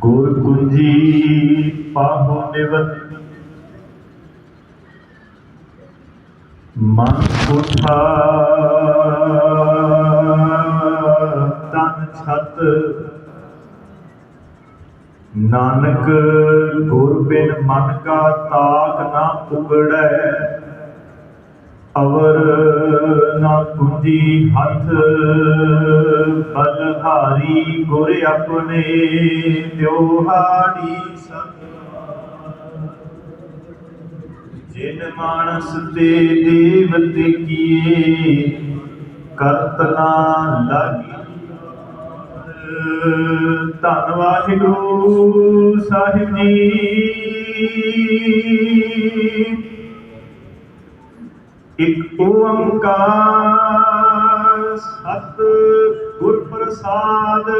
ਗੁਰ ਕੁੰਜੀ ਪਾਹੋ ਨਿਵਤ। ਮਨ ਕੋਠਾ ਤਨ ਛਤ। ਨਾਨਕ ਗੁਰ ਬਿਨ ਮਨ ਕਾ ਤਾਕ ਨਾ ਉਗੜੈ। ਅਵਰ ਨਾ ਹੱਥ ਬਲਹਾਰੀ, ਗੁਰ ਆਪਣੇ ਤਿਉਹਾਰੀ ਸਤਿ ਜਿਨ ਮਾਨਸ ਤੇ ਦੇਵਤੇ ਕੀਏ ਕਰਤ ਲਾਗੀ। ਧੰਨ ਵਾਹਿਗੁਰੂ ਸਾਹਿਬ ਜੀ। ਇਕ ਓੰਕਾਰ, ਸਤ ਗੁਰ ਪ੍ਰਸਾਦ।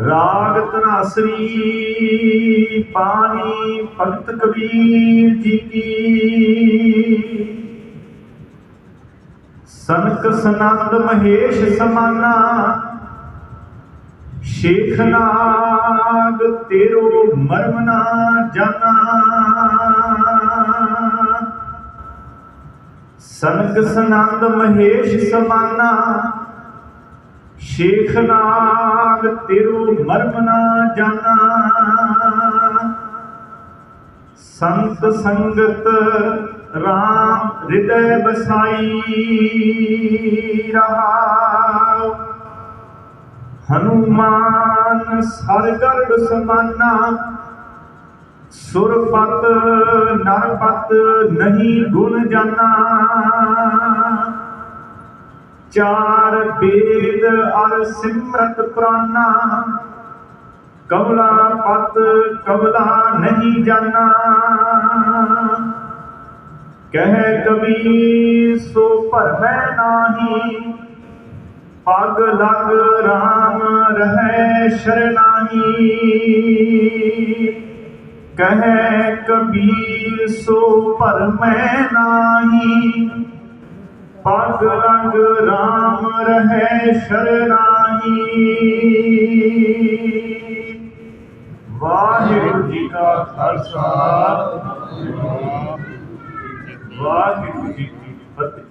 ਰਾਗ ਤਨਾਸਰੀ ਪਾਣੀ ਭਗਤ ਕਬੀਰ ਜੀ ਕੀ। ਸਨਕ ਸਨੰਦ ਮਹੇਸ਼ ਸਮਾਨਾ, ਸ਼ੇਖ ਨਾਗ ਤੇਰੋ ਮਰਮ ਨਾ ਜਾਣਾ ਸਨਕ ਸਨੰਦ ਮਹੇਸ਼ ਸਮਾਨਾ, ਸ਼ੇਖ ਨਾਗ ਤੇਰੋ ਮਰਮ ਨਾ ਜਾਣਾ। ਸੰਤ ਸੰਗਤ RAM ਹਿਰਦੈ ਬਸਾਈ ਰਹਾਉ। ਹਨੂਮਾਨ ਸਰਗਰਭ ਸਮਾਨਾ ਸੁਰਪਤ, ਨਰਪਤ ਨਹੀਂ ਗੁਣ ਜਾਣਾ ਚਾਰ ਵੇਦ ਅਰ ਸਿਮਰਤ ਪ੍ਰਾਨਾ। ਕਮਲਾ ਪਤ ਕਮਲਾ ਨਹੀਂ ਜਾਣਾ ਕਹਿ ਕਬੀਰ, ਸੋ ਭਰਮੈ ਨਾਹੀ। ਪਗ ਲਗ RAM ਰਹੈ ਸ਼ਰਨਾਹੀ। ਕਹਿ ਕਬੀਰ, ਸੋ ਮੈਂ ਨਾਹੀ। ਪਗ ਰੰਗ RAM ਰਹੇ ਸ਼ਰਨਾਹੀ ਵਾਹਿਗੁਰੂ ਜੀ ਕਾ ਖਾਲਸਾ। ਵਾਹਿਗੁਰੂ ਜੀ ਕੀ ਫਤਿਹ।